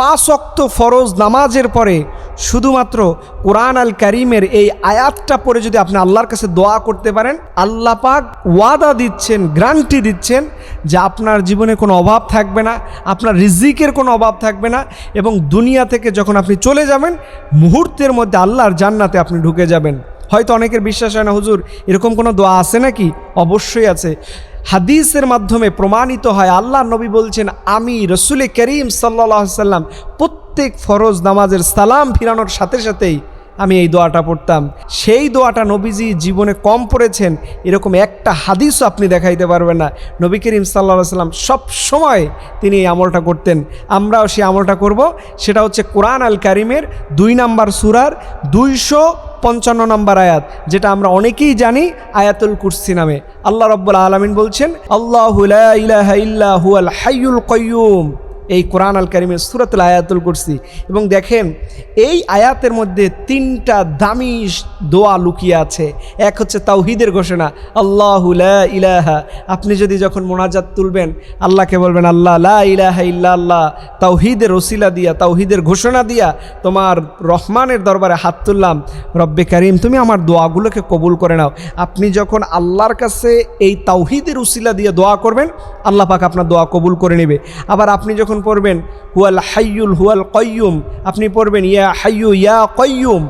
পাঁচ অক্ত ফরজ নামাজের পরে শুধুমাত্র কোরআন আল করিমের এই আয়াতটা পরে যদি আপনি আল্লাহর কাছে দোয়া করতে পারেন, আল্লাহ পাক ওয়াদা দিচ্ছেন গ্রান্টি দিচ্ছেন যে আপনার জীবনে কোনো অভাব থাকবে না, আপনার রিজিকের কোনো অভাব থাকবে না এবং দুনিয়া থেকে যখন আপনি চলে যাবেন, মুহূর্তের মধ্যে আল্লাহর জান্নাতে আপনি ঢুকে যাবেন। হয়তো অনেকের বিশ্বাস হয় না, হুজুর, এরকম কোনো দোয়া আছে নাকি? অবশ্যই আছে। হাদিসের মাধ্যমে প্রমাণিত হয়, আল্লাহ নবী বলছেন, আমি রসুল করিম সাল্লাহ সাল্লাম প্রত্যেক ফরজ নামাজের সালাম ফিরানোর সাথে সাথেই আমি এই দোয়াটা পড়তাম। সেই দোয়াটা নবীজি জীবনে কম পড়েছেন, এরকম একটা হাদিসও আপনি দেখাইতে পারবেন না। নবী করিম সাল্লা সাল্লাম সব সময় তিনি এই আমলটা করতেন। আমরাও সেই আমলটা করব। সেটা হচ্ছে কোরআন আল কারিমের দুই নাম্বার সুরার দুইশো পঞ্চান্ন নম্বর আয়াত, যেটা আমরা অনেকেই জানি আয়াতুল কুরসি নামে। আল্লাহ রব্বুল আলমিন বলছেন, আল্লাহ হাইয়ুল কয়ুম এই কোরআন আল করিমের সুরাতুল আয়াতুল কুরসি। এবং দেখেন, এই আয়াতের মধ্যে তিনটা দামি দোয়া লুকিয়ে আছে। এক হচ্ছে তাওহিদের ঘোষণা, আল্লাহ ইলাহা। আপনি যদি যখন মোনাজাত তুলবেন, আল্লাহকে বলবেন, আল্লাহ লা ইলাহা ইল্লা আল্লাহ তাওহিদের ওসিলা দিয়া, তাওহিদের ঘোষণা দিয়া তোমার রহমানের দরবারে হাত তুললাম। রব্বে করিম, তুমি আমার দোয়াগুলোকে কবুল করে নাও। আপনি যখন আল্লাহর কাছে এই তাওহিদের উসিলা দিয়ে দোয়া করবেন, আল্লাহ পাক আপনার দোয়া কবুল করে নেবে। আবার আপনি যখন পড়বেন হুয়াল হাইয়ুল হুয়াল কয়ুম আপনি পড়বেন ইয়া হাইয়ু ইয়া কয়ুম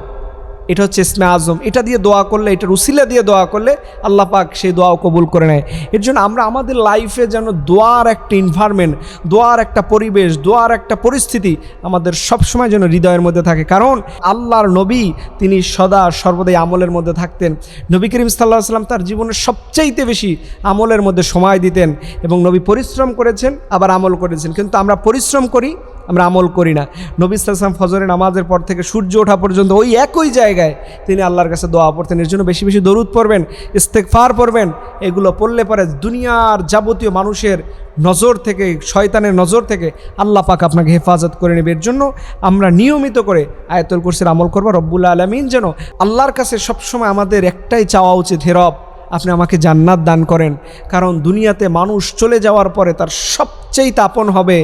এটা হচ্ছে ইসমে আজম। এটা দিয়ে দোয়া করলে, এটা উসিলা দিয়ে দোয়া করলে আল্লাহ পাক সেই দোয়াও কবুল করে নেয়। এর জন্য আমরা আমাদের লাইফে যেন দোয়ার একটা ইনভারমেন্ট দোয়ার একটা পরিবেশ, দোয়ার একটা পরিস্থিতি আমাদের সবসময় যেন হৃদয়ের মধ্যে থাকে। কারণ আল্লাহর নবী, তিনি সদা সর্বদাই আমলের মধ্যে থাকতেন। নবী করিম সাল্লাহ সাল্লাম তার জীবনের সবচাইতে বেশি আমলের মধ্যে সময় দিতেন এবং নবী পরিশ্রম করেছেন, আবার আমল করেছেন। কিন্তু আমরা পরিশ্রম করি আমরা আমল করি না। নবী সাল্লাম ফজরের নামাজের পর থেকে সূর্য ওঠা পর্যন্ত ওই একই জায়গায় তিনি আল্লাহর কাছে দোয়া পড়তেন। এর জন্য বেশি বেশি দরুদ পড়বেন ইস্তেকফার পড়বেন। এগুলো পড়লে পরে দুনিয়ার যাবতীয় মানুষের নজর থেকে, শয়তানের নজর থেকে আল্লাহ পাক আপনাকে হেফাজত করে নেবে। এর জন্য আমরা নিয়মিত করে আয়াতুল কুরসির আমল করব। রব্বুল্লা আলমিন যেন আল্লাহর কাছে সবসময় আমাদের একটাই চাওয়া উচিত হেরব আপনি আমাকে জান্নাত দান করেন। কারণ দুনিয়াতে মানুষ চলে যাওয়ার পরে তার সবচেয়ে তাপন হবে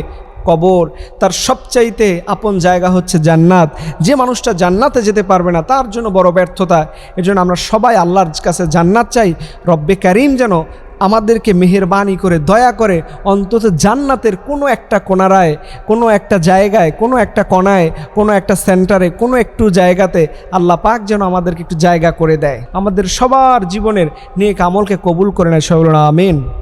কবর, তার সবচাইতে আপন জায়গা হচ্ছে জান্নাত। যে মানুষটা জান্নাতে যেতে পারবে না, তার জন্য বড় ব্যর্থতা। এজন্য আমরা সবাই আল্লাহর কাছে জান্নাত চাই। রব্বে করিম যেন আমাদেরকে মেহেরবানি করে, দয়া করে অন্তত জান্নাতের কোনো একটা কোনারায়, কোনো একটা জায়গায়, কোনো একটা কোনায় কোনো একটা সেন্টারে, কোনো একটু জায়গাতে আল্লাহ পাক যেন আমাদেরকে একটু জায়গা করে দেয়। আমাদের সবার জীবনের নেক আমলকে কবুল করে নেয়। সবল আমিন।